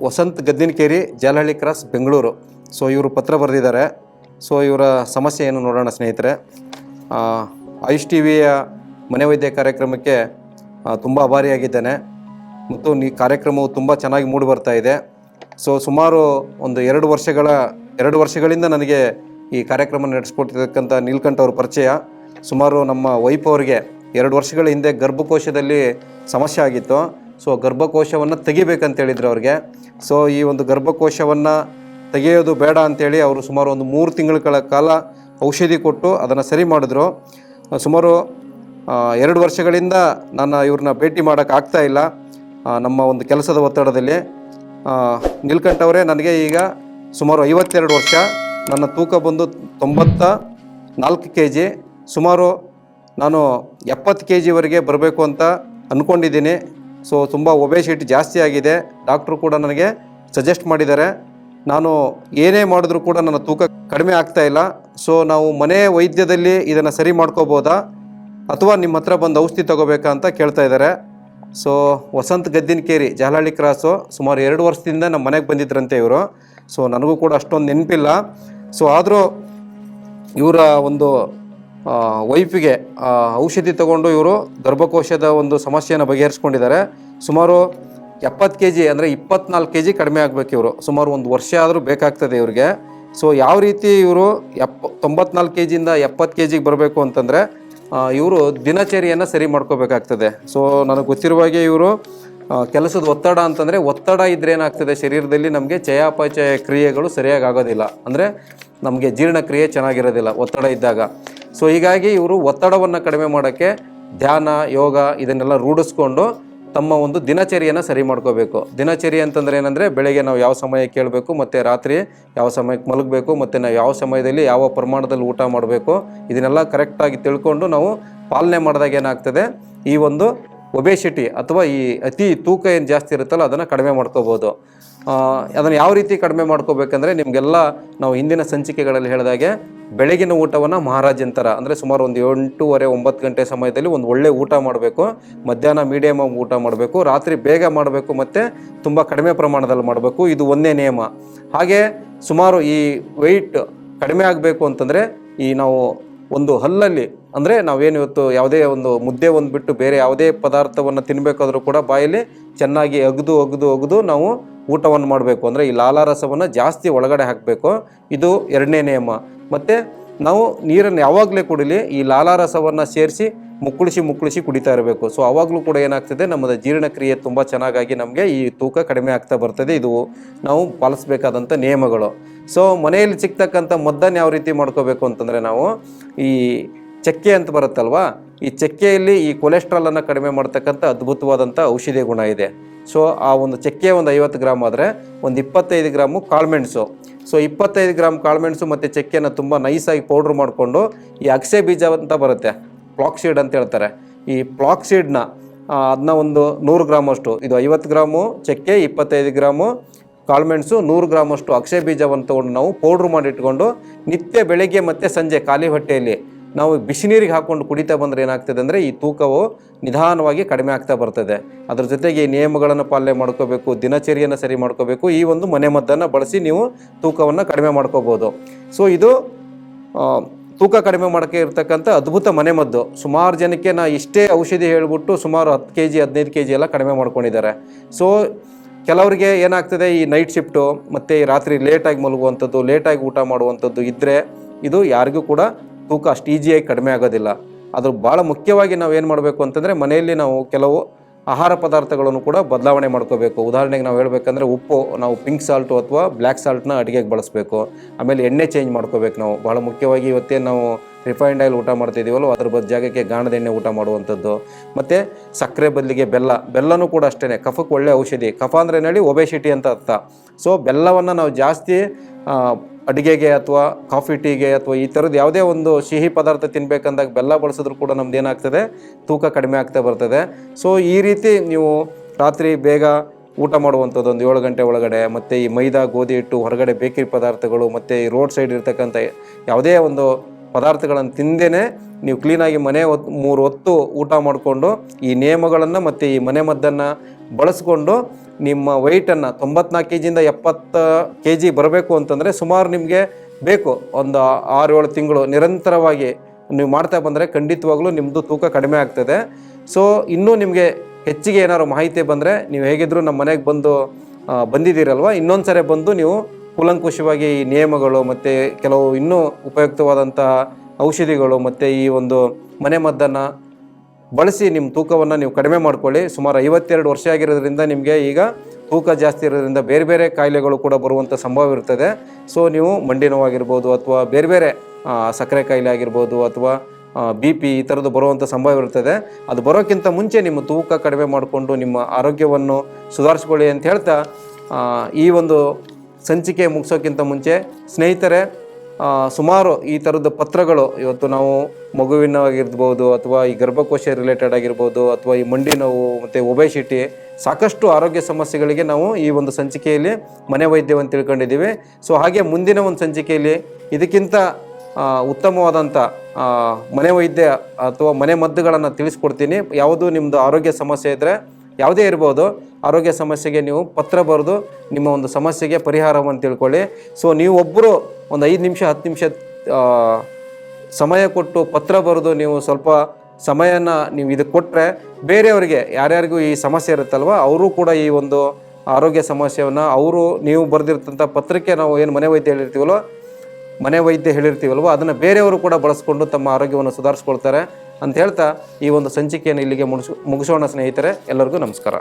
Vasant Gaddinakeri Jalahalli cross Bengaluru. So ಇವರು ಪತ್ರ ಬರೆದಿದ್ದಾರೆ. ಸೊ ಇವರ ಸಮಸ್ಯೆ ಏನು ನೋಡೋಣ ಸ್ನೇಹಿತರೆ. ಆ, ಐಶ್ ಟಿ ವಿಯ ಮನೆ ವೈದ್ಯ ಕಾರ್ಯಕ್ರಮಕ್ಕೆ ತುಂಬ ಆಭಾರಿಯಾಗಿದ್ದೇನೆ ಮತ್ತು ಈ ಕಾರ್ಯಕ್ರಮವು ತುಂಬ ಚೆನ್ನಾಗಿ ಮೂಡಿ ಬರ್ತಾ ಇದೆ. ಸೊ ಸುಮಾರು ಒಂದು ಎರಡು ವರ್ಷಗಳ ಎರಡು ವರ್ಷಗಳಿಂದ ನನಗೆ ಈ ಕಾರ್ಯಕ್ರಮ ನಡೆಸ್ಕೊಟ್ಟಿರ್ತಕ್ಕಂಥ ನೀಲ್ಕಂಠ ಅವ್ರ ಪರಿಚಯ. ಸುಮಾರು ನಮ್ಮ ವೈಫ್ ಅವರಿಗೆ ಎರಡು ವರ್ಷಗಳ ಹಿಂದೆ ಗರ್ಭಕೋಶದಲ್ಲಿ ಸಮಸ್ಯೆ ಆಗಿತ್ತು. ಸೊ ಗರ್ಭಕೋಶವನ್ನು ತೆಗಿಬೇಕಂತೇಳಿದ್ರು ಅವ್ರಿಗೆ. ಸೊ ಈ ಒಂದು ಗರ್ಭಕೋಶವನ್ನು ತೆಗೆಯೋದು ಬೇಡ ಅಂತೇಳಿ ಅವರು ಸುಮಾರು ಒಂದು ಮೂರು ತಿಂಗಳ ಕಾಲ ಔಷಧಿ ಕೊಟ್ಟು ಅದನ್ನು ಸರಿ ಮಾಡಿದ್ರು. ಸುಮಾರು ಎರಡು ವರ್ಷಗಳಿಂದ ನಾನು ಇವ್ರನ್ನ ಭೇಟಿ ಮಾಡೋಕ್ಕಾಗ್ತಾ ಇಲ್ಲ ನಮ್ಮ ಒಂದು ಕೆಲಸದ ಒತ್ತಡದಲ್ಲಿ. ನಿಲ್ಕಂಠವರೇ ನನಗೆ ಈಗ ಸುಮಾರು ಐವತ್ತೆರಡು ವರ್ಷ. ನನ್ನ ತೂಕ ಬಂದು ತೊಂಬತ್ತ ನಾಲ್ಕು ಕೆ ಜಿ. ಸುಮಾರು ನಾನು ಎಪ್ಪತ್ತು ಕೆ ಜಿವರೆಗೆ ಬರಬೇಕು ಅಂತ ಅಂದ್ಕೊಂಡಿದ್ದೀನಿ ಸೊ ತುಂಬ ಒಬೇಸಿಟಿ ಜಾಸ್ತಿ ಆಗಿದೆ. ಡಾಕ್ಟ್ರು ಕೂಡ ನನಗೆ ಸಜೆಸ್ಟ್ ಮಾಡಿದ್ದಾರೆ. ನಾನು ಏನೇ ಮಾಡಿದ್ರೂ ಕೂಡ ನನ್ನ ತೂಕ ಕಡಿಮೆ ಆಗ್ತಾ ಇಲ್ಲ. ಸೊ ನಾವು ಮನೆ ವೈದ್ಯದಲ್ಲಿ ಇದನ್ನು ಸರಿ ಮಾಡ್ಕೋಬೋದಾ? ಅಥವಾ ನಿಮ್ಮ ಹತ್ರ ಬಂದು ಔಷಧಿ ತಗೋಬೇಕಾ ಅಂತ ಕೇಳ್ತಾ ಇದ್ದಾರೆ. ಸೊ ವಸಂತ್ ಗದ್ದಿನಕೇರಿ, ಜಾಲಹಳ್ಳಿ ಕ್ರಾಸು ಸುಮಾರು ಎರಡು ವರ್ಷದಿಂದ ನಮ್ಮ ಮನೆಗೆ ಬಂದಿದ್ರಂತೆ ಇವರು. ಸೊ ನನಗೂ ಕೂಡ ಅಷ್ಟೊಂದು ನೆನಪಿಲ್ಲ. ಸೊ ಆದರೂ ಇವರ ಒಂದು ವೈಫಿಗೆ ಔಷಧಿ ತಗೊಂಡು ಇವರು ಗರ್ಭಕೋಶದ ಒಂದು ಸಮಸ್ಯೆಯನ್ನು ಬಗೆಹರಿಸ್ಕೊಂಡಿದ್ದಾರೆ. ಸುಮಾರು ಎಪ್ಪತ್ತು ಕೆ ಜಿ ಅಂದರೆ ಇಪ್ಪತ್ನಾಲ್ಕು ಕೆ ಜಿ ಕಡಿಮೆ ಆಗಬೇಕು ಇವರು. ಸುಮಾರು ಒಂದು ವರ್ಷ ಆದರೂ ಬೇಕಾಗ್ತದೆ ಇವರಿಗೆ. ಸೊ ಯಾವ ರೀತಿ ಇವರು ಎಪ್ಪ, ತೊಂಬತ್ನಾಲ್ಕು ಕೆ ಜಿಯಿಂದ ಎಪ್ಪತ್ತು ಕೆ ಜಿಗೆ ಬರಬೇಕು ಅಂತಂದರೆ ಇವರು ದಿನಚರಿಯನ್ನು ಸರಿ ಮಾಡ್ಕೋಬೇಕಾಗ್ತದೆ. ಸೊ ನನಗೆ ಗೊತ್ತಿರುವ ಹಾಗೆ ಇವರು ಕೆಲಸದ ಒತ್ತಡ ಅಂತಂದರೆ ಒತ್ತಡ ಇದ್ದರೆ ಏನಾಗ್ತದೆ? ಶರೀರದಲ್ಲಿ ನಮಗೆ ಚಯಾಪಚಯ ಕ್ರಿಯೆಗಳು ಸರಿಯಾಗಿ ಆಗೋದಿಲ್ಲ. ಅಂದರೆ ನಮಗೆ ಜೀರ್ಣಕ್ರಿಯೆ ಚೆನ್ನಾಗಿರೋದಿಲ್ಲ ಒತ್ತಡ ಇದ್ದಾಗ. ಸೊ ಹೀಗಾಗಿ ಇವರು ಒತ್ತಡವನ್ನು ಕಡಿಮೆ ಮಾಡೋಕ್ಕೆ ಧ್ಯಾನ, ಯೋಗ ಇದನ್ನೆಲ್ಲ ರೂಢಿಸ್ಕೊಂಡು ತಮ್ಮ ಒಂದು ದಿನಚರಿಯನ್ನು ಸರಿ ಮಾಡ್ಕೋಬೇಕು. ದಿನಚರಿ ಅಂತಂದ್ರೆ ಏನಂದರೆ ಬೆಳಗ್ಗೆ ನಾವು ಯಾವ ಸಮಯ ಕೇಳಬೇಕು, ಮತ್ತು ರಾತ್ರಿ ಯಾವ ಸಮಯಕ್ಕೆ ಮಲಗಬೇಕು, ಮತ್ತು ನಾವು ಯಾವ ಸಮಯದಲ್ಲಿ ಯಾವ ಪ್ರಮಾಣದಲ್ಲಿ ಊಟ ಮಾಡಬೇಕು, ಇದನ್ನೆಲ್ಲ ಕರೆಕ್ಟಾಗಿ ತಿಳ್ಕೊಂಡು ನಾವು ಪಾಲನೆ ಮಾಡಿದಾಗ ಏನಾಗ್ತದೆ, ಈ ಒಂದು ಒಬೇಸಿಟಿ ಅಥವಾ ಈ ಅತಿ ತೂಕ ಏನು ಜಾಸ್ತಿ ಇರುತ್ತಲ್ಲ, ಅದನ್ನು ಕಡಿಮೆ ಮಾಡ್ಕೋಬೋದು. ಅದನ್ನು ಯಾವ ರೀತಿ ಕಡಿಮೆ ಮಾಡ್ಕೋಬೇಕಂದ್ರೆ ನಿಮಗೆಲ್ಲ ನಾವು ಹಿಂದಿನ ಸಂಚಿಕೆಗಳಲ್ಲಿ ಹೇಳಿದಾಗೆ ಬೆಳಗಿನ ಊಟವನ್ನು ಮಹಾರಾಜನ್ ಥರ ಅಂದರೆ ಸುಮಾರು ಒಂದು ಎಂಟೂವರೆ, ಒಂಬತ್ತು ಗಂಟೆ ಸಮಯದಲ್ಲಿ ಒಂದು ಒಳ್ಳೆ ಊಟ ಮಾಡಬೇಕು. ಮಧ್ಯಾಹ್ನ ಮೀಡಿಯಮ್ ಊಟ ಮಾಡಬೇಕು. ರಾತ್ರಿ ಬೇಗ ಮಾಡಬೇಕು ಮತ್ತು ತುಂಬ ಕಡಿಮೆ ಪ್ರಮಾಣದಲ್ಲಿ ಮಾಡಬೇಕು. ಇದು ಒಂದೇ ನಿಯಮ. ಹಾಗೆ ಸುಮಾರು ಈ ವೆಯ್ಟ್ ಕಡಿಮೆ ಆಗಬೇಕು ಅಂತಂದರೆ ಈ ನಾವು ಒಂದು ಹಲ್ಲಲ್ಲಿ, ಅಂದರೆ ನಾವೇನು ಇವತ್ತು ಯಾವುದೇ ಒಂದು ಮುದ್ದೆ ಒಂದು ಬಿಟ್ಟು ಬೇರೆ ಯಾವುದೇ ಪದಾರ್ಥವನ್ನು ತಿನ್ನಬೇಕಾದ್ರೂ ಕೂಡ ಬಾಯಲ್ಲಿ ಚೆನ್ನಾಗಿ ಅಗದು ಅಗದು ಅಗದು ನಾವು ಊಟವನ್ನು ಮಾಡಬೇಕು ಅಂದರೆ ಈ ಲಾಲಾರಸವನ್ನು ಜಾಸ್ತಿ ಒಳಗಡೆ ಹಾಕಬೇಕು. ಇದು ಎರಡನೇ ನಿಯಮ. ಮತ್ತು ನಾವು ನೀರನ್ನು ಯಾವಾಗಲೇ ಕುಡಿಲಿ ಈ ಲಾಲಾರಸವನ್ನು ಸೇರಿಸಿ ಮುಕ್ಕುಳಿಸಿ ಮುಕ್ಕುಳಿಸಿ ಕುಡಿತಾ ಇರಬೇಕು. ಸೊ ಆವಾಗಲೂ ಕೂಡ ಏನಾಗ್ತದೆ, ನಮ್ಮದು ಜೀರ್ಣಕ್ರಿಯೆ ತುಂಬ ಚೆನ್ನಾಗಾಗಿ ನಮಗೆ ಈ ತೂಕ ಕಡಿಮೆ ಆಗ್ತಾ ಬರ್ತದೆ. ಇದು ನಾವು ಪಾಲಿಸಬೇಕಾದಂಥ ನಿಯಮಗಳು. ಸೊ ಮನೆಯಲ್ಲಿ ಸಿಗ್ತಕ್ಕಂಥ ಮದ್ದನ್ನು ಯಾವ ರೀತಿ ಮಾಡ್ಕೋಬೇಕು ಅಂತಂದರೆ ನಾವು ಈ ಚಕ್ಕೆ ಅಂತ ಬರುತ್ತಲ್ವಾ, ಈ ಚಕ್ಕೆಯಲ್ಲಿ ಈ ಕೊಲೆಸ್ಟ್ರಾಲನ್ನು ಕಡಿಮೆ ಮಾಡ್ತಕ್ಕಂಥ ಅದ್ಭುತವಾದಂಥ ಔಷಧಿ ಗುಣ ಇದೆ. ಸೊ ಆ ಒಂದು ಚಕ್ಕೆ ಒಂದು ಐವತ್ತು ಗ್ರಾಮ್ ಆದರೆ ಒಂದು ಇಪ್ಪತ್ತೈದು ಗ್ರಾಮು ಕಾಳುಮೆಣಸು ಸೊ ಇಪ್ಪತ್ತೈದು ಗ್ರಾಮ್ ಕಾಳುಮೆಣಸು ಮತ್ತು ಚಕ್ಕೆನ ತುಂಬ ನೈಸಾಗಿ ಪೌಡ್ರ್ ಮಾಡಿಕೊಂಡು ಈ ಅಕ್ಷೆ ಬೀಜ ಅಂತ ಬರುತ್ತೆ ಪ್ಲಾಕ್ಸೀಡ್ ಅಂತ ಹೇಳ್ತಾರೆ. ಈ ಪ್ಲಾಕ್ಸೀಡ್ನ ಅದನ್ನ ಒಂದು ನೂರು ಗ್ರಾಮಷ್ಟು ಇದು ಐವತ್ತು ಗ್ರಾಮು ಚಕ್ಕೆ, ಇಪ್ಪತ್ತೈದು ಗ್ರಾಮು ಕಾಳುಮೆಣಸು ನೂರು ಗ್ರಾಮಷ್ಟು ಅಕ್ಷಯ ಬೀಜವನ್ನು ತೊಗೊಂಡು ನಾವು ಪೌಡ್ರ್ ಮಾಡಿ ಇಟ್ಕೊಂಡು ನಿತ್ಯ ಬೆಳಗ್ಗೆ ಮತ್ತು ಸಂಜೆ ಖಾಲಿ ಹೊಟ್ಟೆಯಲ್ಲಿ ನಾವು ಬಿಸಿನೀರಿಗೆ ಹಾಕ್ಕೊಂಡು ಕುಡಿತಾ ಬಂದರೆ ಏನಾಗ್ತದೆ ಅಂದರೆ ಈ ತೂಕವು ನಿಧಾನವಾಗಿ ಕಡಿಮೆ ಆಗ್ತಾ ಬರ್ತದೆ. ಅದ್ರ ಜೊತೆಗೆ ಈ ನಿಯಮಗಳನ್ನು ಪಾಲನೆ ಮಾಡ್ಕೋಬೇಕು, ದಿನಚರಿಯನ್ನು ಸರಿ ಮಾಡ್ಕೋಬೇಕು, ಈ ಒಂದು ಮನೆಮದ್ದನ್ನು ಬಳಸಿ ನೀವು ತೂಕವನ್ನು ಕಡಿಮೆ ಮಾಡ್ಕೋಬೋದು. ಸೊ ಇದು ತೂಕ ಕಡಿಮೆ ಮಾಡೋಕ್ಕೆ ಇರತಕ್ಕಂಥ ಅದ್ಭುತ ಮನೆಮದ್ದು ಸುಮಾರು ಜನಕ್ಕೆ ನಾ ಇಷ್ಟೇ ಔಷಧಿ ಹೇಳ್ಬಿಟ್ಟು ಸುಮಾರು ಹತ್ತು ಕೆ ಜಿ ಹದಿನೈದು ಕೆ ಜಿ ಎಲ್ಲ ಕಡಿಮೆ ಮಾಡ್ಕೊಂಡಿದ್ದಾರೆ. ಸೊ ಕೆಲವರಿಗೆ ಏನಾಗ್ತದೆ, ಈ ನೈಟ್ ಶಿಫ್ಟು ಮತ್ತು ರಾತ್ರಿ ಲೇಟಾಗಿ ಮಲಗುವಂಥದ್ದು ಲೇಟಾಗಿ ಊಟ ಮಾಡುವಂಥದ್ದು ಇದ್ದರೆ ಇದು ಯಾರಿಗೂ ಕೂಡ ತೂಕ ಅಷ್ಟು ಈಜಿಯಾಗಿ ಕಡಿಮೆ ಆಗೋದಿಲ್ಲ. ಅದ್ರ ಭಾಳ ಮುಖ್ಯವಾಗಿ ನಾವು ಏನು ಮಾಡಬೇಕು ಅಂತಂದರೆ ಮನೆಯಲ್ಲಿ ನಾವು ಕೆಲವು ಆಹಾರ ಪದಾರ್ಥಗಳನ್ನು ಕೂಡ ಬದಲಾವಣೆ ಮಾಡ್ಕೋಬೇಕು. ಉದಾಹರಣೆಗೆ ನಾವು ಹೇಳಬೇಕಂದ್ರೆ ಉಪ್ಪು, ನಾವು ಪಿಂಕ್ ಸಾಲ್ಟು ಅಥವಾ ಬ್ಲ್ಯಾಕ್ ಸಾಲ್ಟ್ನ ಅಡುಗೆಗೆ ಬಳಸಬೇಕು. ಆಮೇಲೆ ಎಣ್ಣೆ ಚೇಂಜ್ ಮಾಡ್ಕೋಬೇಕು ನಾವು. ಭಾಳ ಮುಖ್ಯವಾಗಿ ಇವತ್ತೇನು ನಾವು ರಿಫೈನ್ಡ್ ಆಯಿಲ್ ಊಟ ಮಾಡ್ತಿದ್ದೀವಲ್ಲ ಅದ್ರ ಬದ ಜಾಗಕ್ಕೆ ಗಾಣದ ಎಣ್ಣೆ ಊಟ ಮಾಡುವಂಥದ್ದು. ಮತ್ತು ಸಕ್ಕರೆ ಬದಲಿಗೆ ಬೆಲ್ಲ. ಬೆಲ್ಲನೂ ಕೂಡ ಅಷ್ಟೇ ಕಫಕ್ಕೆ ಒಳ್ಳೆ ಔಷಧಿ. ಕಫ ಅಂದರೆ ಹೇಳಿ ಒಬೆಸಿಟಿ ಅಂತ ಅರ್ಥ. ಸೊ ಬೆಲ್ಲವನ್ನು ನಾವು ಜಾಸ್ತಿ ಅಡುಗೆಗೆ ಅಥವಾ ಕಾಫಿ ಟೀಗೆ ಅಥವಾ ಈ ಥರದ್ದು ಯಾವುದೇ ಒಂದು ಸಿಹಿ ಪದಾರ್ಥ ತಿನ್ಬೇಕಂದಾಗ ಬೆಲ್ಲ ಬಳಸಿದ್ರು ಕೂಡ ನಮ್ದು ಏನಾಗ್ತದೆ? ತೂಕ ಕಡಿಮೆ ಆಗ್ತಾ ಬರ್ತದೆ. ಸೊ ಈ ರೀತಿ ನೀವು ರಾತ್ರಿ ಬೇಗ ಊಟ ಮಾಡುವಂಥದ್ದು ಒಂದು ಏಳು ಗಂಟೆ ಒಳಗಡೆ ಮತ್ತು ಈ ಮೈದಾ ಗೋಧಿ ಹಿಟ್ಟು ಹೊರಗಡೆ ಬೇಕರಿ ಪದಾರ್ಥಗಳು ಮತ್ತು ಈ ರೋಡ್ ಸೈಡ್ ಇರ್ತಕ್ಕಂಥ ಯಾವುದೇ ಒಂದು ಪದಾರ್ಥಗಳನ್ನು ತಿಂದೇ ನೀವು ಕ್ಲೀನಾಗಿ ಮನೆ ಹೊತ್ತು ಮೂರು ಹೊತ್ತು ಊಟ ಮಾಡಿಕೊಂಡು ಈ ನಿಯಮಗಳನ್ನು ಮತ್ತು ಈ ಮನೆ ಮದ್ದನ್ನು ಬಳಸ್ಕೊಂಡು ನಿಮ್ಮ ವೈಟನ್ನು ತೊಂಬತ್ನಾಲ್ಕು ಕೆ ಜಿಯಿಂದ ಎಪ್ಪತ್ತು ಕೆ ಜಿ ಬರಬೇಕು ಅಂತಂದರೆ ಸುಮಾರು ನಿಮಗೆ ಬೇಕು. ಒಂದು ಆರು ಏಳು ತಿಂಗಳು ನಿರಂತರವಾಗಿ ನೀವು ಮಾಡ್ತಾ ಬಂದರೆ ಖಂಡಿತವಾಗ್ಲೂ ನಿಮ್ಮದು ತೂಕ ಕಡಿಮೆ ಆಗ್ತದೆ. ಸೊ ಇನ್ನೂ ನಿಮಗೆ ಹೆಚ್ಚಿಗೆ ಏನಾದ್ರು ಮಾಹಿತಿ ಬಂದರೆ ನೀವು ಹೇಗಿದ್ದರೂ ನಮ್ಮ ಮನೆಗೆ ಬಂದು ಬಂದಿದ್ದೀರಲ್ವ? ಇನ್ನೊಂದು ಸರಿ ಬಂದು ನೀವು ಕೂಲಂಕುಷವಾಗಿ ಈ ನಿಯಮಗಳು ಮತ್ತು ಕೆಲವು ಇನ್ನೂ ಉಪಯುಕ್ತವಾದಂತಹ ಔಷಧಿಗಳು ಮತ್ತು ಈ ಒಂದು ಮನೆ ಮದ್ದನ್ನು ಬಳಸಿ ನಿಮ್ಮ ತೂಕವನ್ನು ನೀವು ಕಡಿಮೆ ಮಾಡ್ಕೊಳ್ಳಿ. ಸುಮಾರು ಐವತ್ತೆರಡು ವರ್ಷ ಆಗಿರೋದ್ರಿಂದ ನಿಮಗೆ ಈಗ ತೂಕ ಜಾಸ್ತಿ ಇರೋದ್ರಿಂದ ಬೇರೆ ಬೇರೆ ಕಾಯಿಲೆಗಳು ಕೂಡ ಬರುವಂಥ ಸಂಭವ ಇರ್ತದೆ. ಸೊ ನೀವು ಮಂಡಿ ನೋವಾಗಿರ್ಬೋದು ಅಥವಾ ಬೇರೆ ಬೇರೆ ಸಕ್ಕರೆ ಕಾಯಿಲೆ ಆಗಿರ್ಬೋದು ಅಥವಾ ಬಿ ಪಿ ಈ ಥರದ್ದು ಬರುವಂಥ ಸಂಭವ ಇರ್ತದೆ. ಅದು ಬರೋಕ್ಕಿಂತ ಮುಂಚೆ ನಿಮ್ಮ ತೂಕ ಕಡಿಮೆ ಮಾಡಿಕೊಂಡು ನಿಮ್ಮ ಆರೋಗ್ಯವನ್ನು ಸುಧಾರಿಸ್ಕೊಳ್ಳಿ ಅಂತ ಹೇಳ್ತಾ ಈ ಒಂದು ಸಂಚಿಕೆ ಮುಗಿಸೋಕ್ಕಿಂತ ಮುಂಚೆ ಸ್ನೇಹಿತರೆ ಸುಮಾರು ಈ ಥರದ ಪತ್ರಗಳು ಇವತ್ತು ನಾವು ಮಗುವಿನವಾಗಿರ್ಬೋದು ಅಥವಾ ಈ ಗರ್ಭಕೋಶ ರಿಲೇಟೆಡ್ ಆಗಿರ್ಬೋದು ಅಥವಾ ಈ ಮಂಡಿ ನೋವು ಮತ್ತು ಒಬೆಸಿಟಿ ಸಾಕಷ್ಟು ಆರೋಗ್ಯ ಸಮಸ್ಯೆಗಳಿಗೆ ನಾವು ಈ ಒಂದು ಸಂಚಿಕೆಯಲ್ಲಿ ಮನೆ ವೈದ್ಯವನ್ನು ತಿಳ್ಕೊಂಡಿದ್ದೀವಿ. ಸೊ ಹಾಗೆ ಮುಂದಿನ ಒಂದು ಸಂಚಿಕೆಯಲ್ಲಿ ಇದಕ್ಕಿಂತ ಉತ್ತಮವಾದಂಥ ಮನೆ ವೈದ್ಯ ಅಥವಾ ಮನೆ ಮದ್ದುಗಳನ್ನು ತಿಳಿಸ್ಕೊಡ್ತೀನಿ. ಯಾವುದು ನಿಮ್ಮದು ಆರೋಗ್ಯ ಸಮಸ್ಯೆ ಇದ್ದರೆ ಯಾವುದೇ ಇರ್ಬೋದು, ಆರೋಗ್ಯ ಸಮಸ್ಯೆಗೆ ನೀವು ಪತ್ರ ಬರೆದು ನಿಮ್ಮ ಒಂದು ಸಮಸ್ಯೆಗೆ ಪರಿಹಾರವನ್ನು ತಿಳ್ಕೊಳ್ಳಿ. ಸೊ ನೀವು ಒಬ್ಬರು ಒಂದು ಐದು ನಿಮಿಷ, ಹತ್ತು ನಿಮಿಷ ಸಮಯ ಕೊಟ್ಟು ಪತ್ರ ಬರೆದು ನೀವು ಸ್ವಲ್ಪ ಸಮಯನ ನೀವು ಇದಕ್ಕೆ ಕೊಟ್ಟರೆ ಬೇರೆಯವರಿಗೆ, ಯಾರ್ಯಾರಿಗೂ ಈ ಸಮಸ್ಯೆ ಇರುತ್ತಲ್ವ, ಅವರು ಕೂಡ ಈ ಒಂದು ಆರೋಗ್ಯ ಸಮಸ್ಯೆಯನ್ನು ಅವರು ನೀವು ಬರೆದಿರ್ತಂಥ ಪತ್ರಕ್ಕೆ ನಾವು ಏನು ಮನೆ ವೈದ್ಯ ಹೇಳಿರ್ತೀವಲ್ಲೋ, ಮನೆ ವೈದ್ಯ ಹೇಳಿರ್ತೀವಲ್ವ, ಅದನ್ನು ಬೇರೆಯವರು ಕೂಡ ಬಳಸ್ಕೊಂಡು ತಮ್ಮ ಆರೋಗ್ಯವನ್ನು ಸುಧಾರಿಸ್ಕೊಳ್ತಾರೆ. ಅಂತ ಹೇಳ್ತಾ ಈ ಒಂದು ಸಂಚಿಕೆಯನ್ನು ಇಲ್ಲಿಗೆ ಮುಗಿಸ್ ಮುಗಿಸೋಣ ಸ್ನೇಹಿತರೆ ಎಲ್ಲರಿಗೂ ನಮಸ್ಕಾರ.